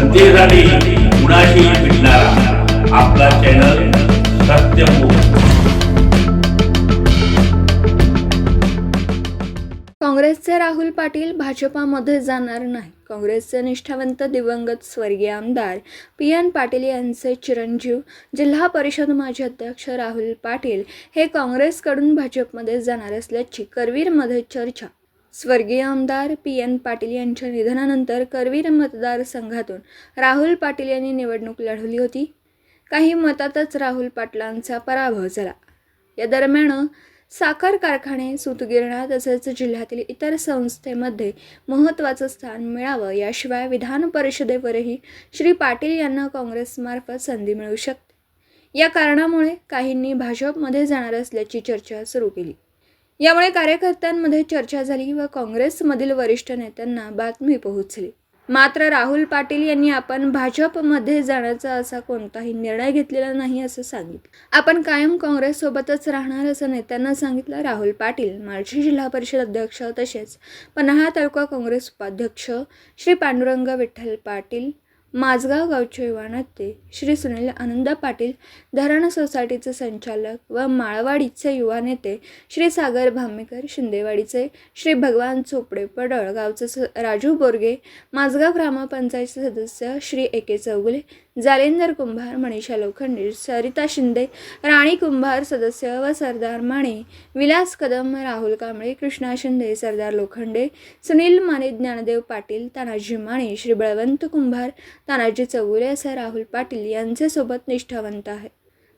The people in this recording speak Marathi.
जनतेसाठी कुणाशी भेटणारा. आपला चॅनल काँग्रेसचे राहुल पाटील भाजपामध्ये जाणार नाही. काँग्रेसचे निष्ठावंत दिवंगत स्वर्गीय आमदार पी एन पाटील यांचे चिरंजीव जिल्हा परिषद माजी अध्यक्ष राहुल पाटील हे काँग्रेसकडून भाजपमध्ये जाणार असल्याची करवीरमध्ये चर्चा. स्वर्गीय आमदार पी एन पाटील यांच्या निधनानंतर करवीर मतदारसंघातून राहुल पाटील यांनी निवडणूक लढवली होती. काही मतातच राहुल पाटलांचा पराभव झाला. या दरम्यान साखर कारखाने सूतगिरणा तसेच जिल्ह्यातील इतर संस्थेमध्ये महत्त्वाचं स्थान मिळावं याशिवाय विधान परिषदेवरही श्री पाटील यांना काँग्रेसमार्फत संधी मिळू शकते. या कारणामुळे काहींनी भाजपमध्ये जाणार असल्याची चर्चा सुरू केली. यामुळे कार्यकर्त्यांमध्ये चर्चा झाली व काँग्रेसमधील वरिष्ठ नेत्यांना बातमी पोहोचली. मात्र राहुल पाटील यांनी आपण भाजपमध्ये जाण्याचा असा कोणताही निर्णय घेतलेला नाही असं सांगितलं. आपण कायम काँग्रेससोबतच राहणार असं नेत्यांना सांगितलं राहुल पाटील माळशी जिल्हा परिषद अध्यक्ष तसेच पन्हाळा तालुका काँग्रेस उपाध्यक्ष श्री पांडुरंग विठ्ठल पाटील माझगाव गावचे युवा नेते श्री सुनील आनंद पाटील धरण सोसायटीचे संचालक व माळवाडीचे युवा नेते श्री सागर भामेकर शिंदेवाडीचे श्री भगवान चोपडे पडळ गावचे स राजू बोरगे माझगाव ग्रामपंचायतचे सदस्य श्री ए के चौगुले जालेंदर कुंभार मनीषा लोखंडे सरिता शिंदे राणी कुंभार सदस्य व सरदार माने विलास कदम राहुल कांबळे कृष्णा शिंदे सरदार लोखंडे सुनील माने ज्ञानदेव पाटील तानाजी माने श्री बळवंत कुंभार तानाजी चौगुले असे राहुल पाटील यांचे सोबत निष्ठावंत आहे